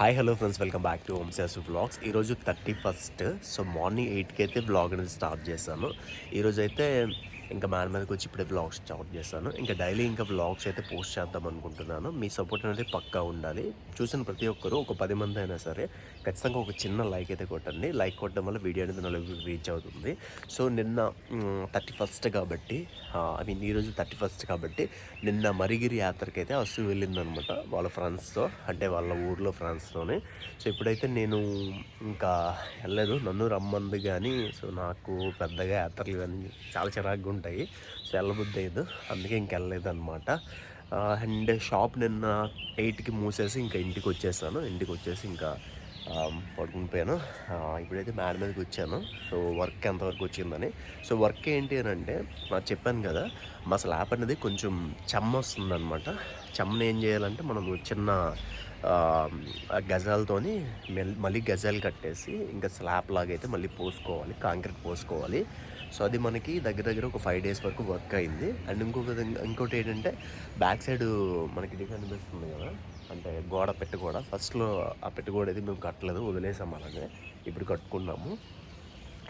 Hi hello friends welcome back to home blogs ఈరోజు thirty first so morning ఎయిట్కి అయితే blog అనేది start చేశాను. ఈరోజు అయితే ఇంకా మ్యాన్ మీదకి వచ్చి ఇప్పుడే బ్లాగ్స్ స్టార్ట్ చేస్తాను ఇంకా డైలీ ఇంకా వ్లాగ్స్ అయితే పోస్ట్ చేద్దాం అనుకుంటున్నాను. మీ సపోర్ట్ అనేది పక్కా ఉండాలి. చూసిన ప్రతి ఒక్కరు ఒక పది మంది అయినా సరే ఖచ్చితంగా ఒక చిన్న లైక్ అయితే కొట్టండి. లైక్ కొట్టడం వల్ల వీడియో అనేది నలుగురికి రీచ్ అవుతుంది. సో నిన్న థర్టీ ఫస్ట్ కాబట్టి ఐ మీన్ ఈరోజు థర్టీ ఫస్ట్ కాబట్టి నిన్న మరిగిరి యాత్రకి అయితే అస్సు వెళ్ళిందనమాట వాళ్ళ ఫ్రెండ్స్తో అంటే వాళ్ళ ఊర్లో ఫ్రెండ్స్తోనే సో ఇప్పుడైతే నేను ఇంకా వెళ్ళలేదు. నన్ను రమ్మంది కానీ సో నాకు పెద్దగా యాత్రలు కానీ చాలా చిరాకుగా ఉంటాయి. సో వెళ్ళబుద్ధి అయ్యదు. అందుకే ఇంక వెళ్ళలేదు అనమాట అండ్ షాప్ నిన్న ఎయిట్కి మూసేసి ఇంకా ఇంటికి వచ్చేసాను ఇంటికి వచ్చేసి ఇంకా పడుకునిపోయాను పడుకుని పోయాను ఇప్పుడైతే మ్యాడ్ మీదకి వచ్చాను. సో వర్క్ ఎంతవరకు వచ్చిందని. సో వర్క్ ఏంటి అని అంటే నాకు చెప్పాను కదా మా స్లాబ్ అనేది కొంచెం చెమ్మ వస్తుంది అనమాట చెమ్మని ఏం చేయాలంటే మనం చిన్న గజాలతోని మెల్ మళ్ళీ గజాలు కట్టేసి ఇంకా స్లాబ్ లాగా అయితే మళ్ళీ పోసుకోవాలి కాంక్రీట్ పోసుకోవాలి. సో అది మనకి దగ్గర దగ్గర ఒక ఫైవ్ డేస్ వరకు వర్క్ అయింది. అండ్ ఇంకొక విధంగా- ఇంకోటి ఏంటంటే బ్యాక్ సైడ్ మనకి ఇది కనిపిస్తుంది కదా అంటే గోడ పెట్టుగోడ ఫస్ట్లో ఆ పెట్టుగోడ అయితే మేము కట్టలేదు వదిలేసాం అలాగే. ఇప్పుడు కట్టుకున్నాము.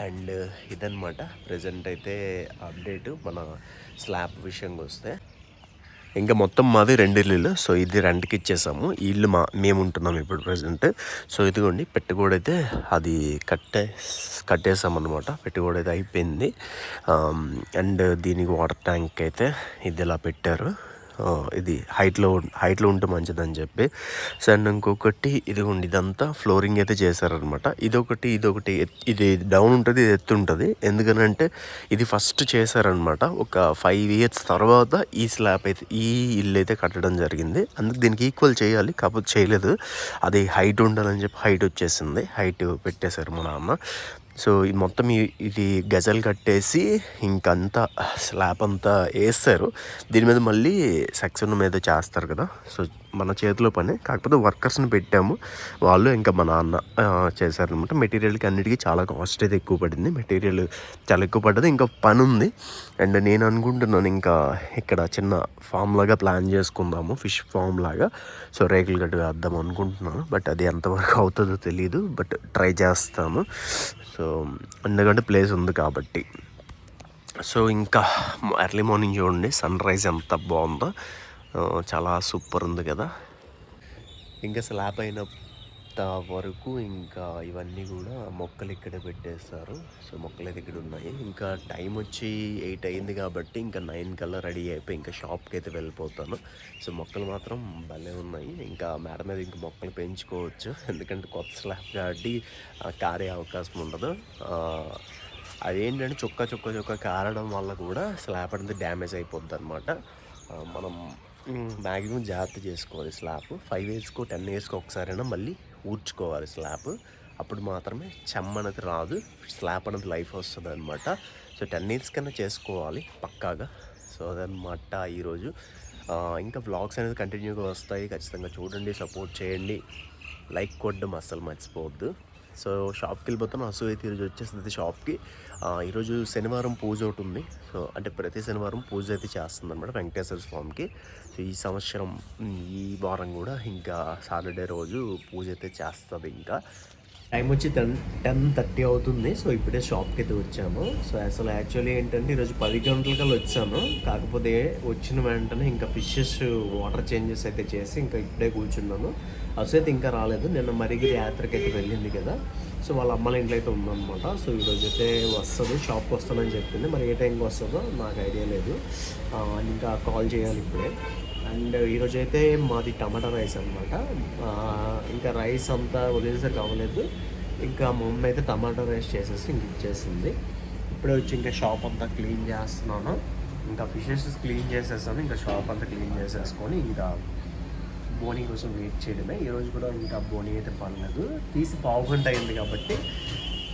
అండ్ ఇదనమాట ప్రజెంట్ అయితే అప్డేట్ మన స్లాబ్ విషయంగా వస్తే ఇంకా మొత్తం మాది రెండు ఇల్లులు. సో ఇది రెంట్కి ఇచ్చేసాము. ఈ ఇల్లు మా మేము ఉంటున్నాం ఇప్పుడు ప్రజెంట్ సో ఇదిగోండి పెట్టుకోడు అయితే అది కట్టే కట్టేసాం అనమాట పెట్టుకోడు అయితే అయిపోయింది. అండ్ దీనికి వాటర్ ట్యాంక్ అయితే ఇది ఇలా పెట్టారు. ఇది హైట్లో హైట్లో ఉంటే మంచిదని చెప్పి. సో అండ్ ఇంకొకటి ఇదిగోండి ఇదంతా ఫ్లోరింగ్ అయితే చేశారనమాట ఇదొకటి ఇదొకటి ఎత్- ఇది డౌన్ ఉంటుంది ఇది ఎత్తు ఉంటుంది. ఎందుకనంటే ఇది ఫస్ట్ చేశారనమాట ఒక ఫైవ్ ఇయర్స్ తర్వాత ఈ స్లాబ్ అయితే ఈ ఇల్లు అయితే కట్టడం జరిగింది. అందుకు దీనికి ఈక్వల్ చేయాలి కాకపోతే చేయలేదు. అది హైట్ ఉండాలని చెప్పి హైట్ వచ్చేసింది. హైట్ పెట్టేశారు మా నాన్న. సో ఇది మొత్తం ఈ- ఇది గజలు కట్టేసి ఇంకంతా స్లాబ్ అంతా వేస్తారు. దీని మీద మళ్ళీ సెక్షన్ మీద చేస్తారు కదా. సో మన చేతిలో పని. కాకపోతే వర్కర్స్ని పెట్టాము. వాళ్ళు ఇంకా మా నాన్న చేశారనమాట మెటీరియల్కి అన్నిటికీ చాలా కాస్ట్ అయితే ఎక్కువ పడింది. మెటీరియల్ చాలా ఎక్కువ పడ్డది. ఇంకా పని ఉంది. అండ్ నేను అనుకుంటున్నాను ఇంకా ఇక్కడ చిన్న ఫామ్ లాగా ప్లాన్ చేసుకుందాము. ఫిష్ ఫామ్ లాగా. సో రేకులు గట్టు వేద్దాం అనుకుంటున్నాను. బట్ అది ఎంతవరకు అవుతుందో తెలియదు బట్ ట్రై చేస్తాను. సో ఎందుకంటే ప్లేస్ ఉంది కాబట్టి. సో ఇంకా ఎర్లీ మార్నింగ్ చూడండి. సన్ రైజ్ ఎంత బాగుందో. చాలా సూపర్ ఉంది కదా. ఇంకా స్లాబ్ అయినంత వరకు ఇంకా ఇవన్నీ కూడా మొక్కలు ఇక్కడ పెట్టేస్తారు. సో మొక్కలు అయితే ఇక్కడ ఉన్నాయి. ఇంకా టైం వచ్చి ఎయిట్ అయింది కాబట్టి ఇంకా నైన్ కల్లా రెడీ అయిపోయి ఇంకా షాప్కి అయితే వెళ్ళిపోతాను. సో మొక్కలు మాత్రం భలే ఉన్నాయి. ఇంకా మేడ మీద ఇంకా మొక్కలు పెంచుకోవచ్చు. ఎందుకంటే కొత్త స్లాబ్ కాబట్టి కారే అవకాశం ఉండదు. అదేంటంటే చుక్క చుక్క చుక్క కారడం వల్ల కూడా స్లాబ్ అనేది డ్యామేజ్ అయిపోద్ది అనమాట మనం మ్యాక్సిమం జాగ్రత్త చేసుకోవాలి స్లాబ్. ఫైవ్ ఇయర్స్కో టెన్ ఇయర్స్కో ఒకసారైనా మళ్ళీ ఊడ్చుకోవాలి స్లాబ్. అప్పుడు మాత్రమే చెమ్మ అనేది రాదు స్లాబ్ అనేది లైఫ్ వస్తుంది అనమాట సో టెన్ ఇయర్స్ కన్నా చేసుకోవాలి పక్కాగా. సో అదనమాట ఈరోజు. ఇంకా వ్లాగ్స్ అనేది కంటిన్యూగా వస్తాయి. ఖచ్చితంగా చూడండి సపోర్ట్ చేయండి. లైక్ కొట్టడం అస్సలు మర్చిపోవద్దు. సో షాప్కి వెళ్ళిపోతాను. అసూ అయితే ఈరోజు వచ్చేసింది షాప్కి. ఈరోజు శనివారం పూజ ఒకటి ఉంది. సో అంటే ప్రతి శనివారం పూజ అయితే చేస్తుంది అనమాట వెంకటేశ్వర స్వామికి. సో ఈ సంవత్సరం ఈ వారం కూడా ఇంకా సాటర్డే రోజు పూజ అయితే చేస్తుంది ఇంకా. టైం వచ్చి టెన్ టెన్ థర్టీ అవుతుంది. సో ఇప్పుడే షాప్కి అయితే వచ్చాము. సో అసలు యాక్చువల్లీ ఏంటంటే ఈరోజు పది గంటలకల్లా వచ్చాను కాకపోతే వచ్చిన వెంటనే ఇంకా ఫిషెస్ వాటర్ చేంజెస్ అయితే చేసి ఇంకా ఇప్పుడే కూర్చున్నాను అసలు అయితే ఇంకా రాలేదు. నిన్న మరిగిరి యాత్రకి అయితే వెళ్ళింది కదా. సో వాళ్ళ అమ్మల ఇంట్లో అయితే ఉందన్నమాట. సో ఈరోజు అయితే వస్తుంది. షాప్కి వస్తానని చెప్పింది. మరి ఏ టైంకి వస్తుందో నాకు ఐడియా లేదు. ఇంకా కాల్ చేయాలి ఇప్పుడే. అండ్ ఈరోజు అయితే మాది టమాటా రైస్ అనమాట ఇంకా రైస్ అంతా వదిలేసరికి అవ్వలేదు ఇంకా మా మమ్మీ అయితే టమాటా రైస్ చేసేసి ఇంక ఇచ్చేసింది. ఇప్పుడే వచ్చి ఇంకా షాప్ అంతా క్లీన్ చేస్తున్నాను. ఇంకా ఫిషెస్ క్లీన్ చేసేసాను. ఇంకా షాప్ అంతా క్లీన్ చేసేసుకొని ఇంకా బోనీ కోసం వెయిట్ చేయడమే. ఈరోజు కూడా ఇంకా బోనీ అయితే పడలేదు తీసి పావు గంట అయింది కాబట్టి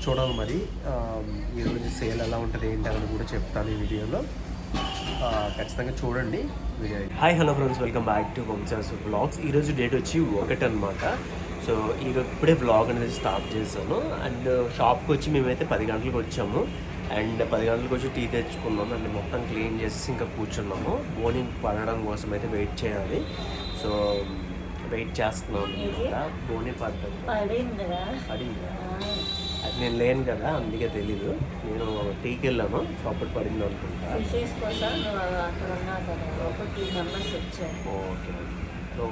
చూడాలి మరి. ఈరోజు సేల్ ఎలా ఉంటుంది ఏంటి అని కూడా చెప్తాను ఈ వీడియోలో. ఖచ్చితంగా చూడండి. Video hi hello friends welcome back to వంశాస్ blogs ఈరోజు డేట్ వచ్చి ఒకటి అనమాట సో ఈరోజు ఇప్పుడే బ్లాగ్ అనేది స్టార్ట్ చేశాను. అండ్ షాప్కి వచ్చి మేమైతే పది గంటలకు వచ్చాము. అండ్ పది గంటలకు వచ్చి టీ తెచ్చుకున్నాము. అండ్ మొత్తం క్లీన్ చేసి ఇంకా కూర్చున్నాము. బోనింగ్ పడడం కోసం అయితే వెయిట్ చేయాలి. సో వెయిట్ చేస్తున్నాం. బోని పడ్డం. పడిందా? ఆ, అది నేను లేను కదా అందుకే తెలీదు. నేను టీకి వెళ్ళాను సో అప్పుడు పడింది అనుకుంటా ఓకే. సో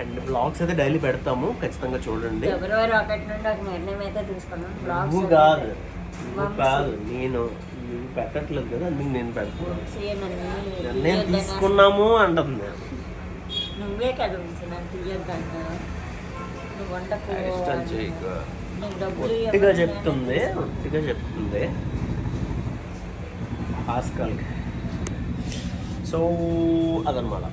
అండ్ బ్లాగ్స్ అయితే డైలీ పెడతాము ఖచ్చితంగా చూడండి. ఫిబ్రవరి ఒకటి నుండి ఒక నిర్ణయం అయితే తీసుకున్నాం. బ్లాగ్స్ నువ్వు కాదు నువ్వు కాదు నేను నువ్వు పెట్టట్లేదు కదా అందుకు నేను పెడుతున్నాను నిర్ణయం తీసుకున్నాము అంటుంది నువ్వే కదా నువ్వు ఇష్టం ఒట్టిగా చెప్తుంది ఒట్టిగా చెప్తుంది. ఆస్కల్ సో అదనమాట.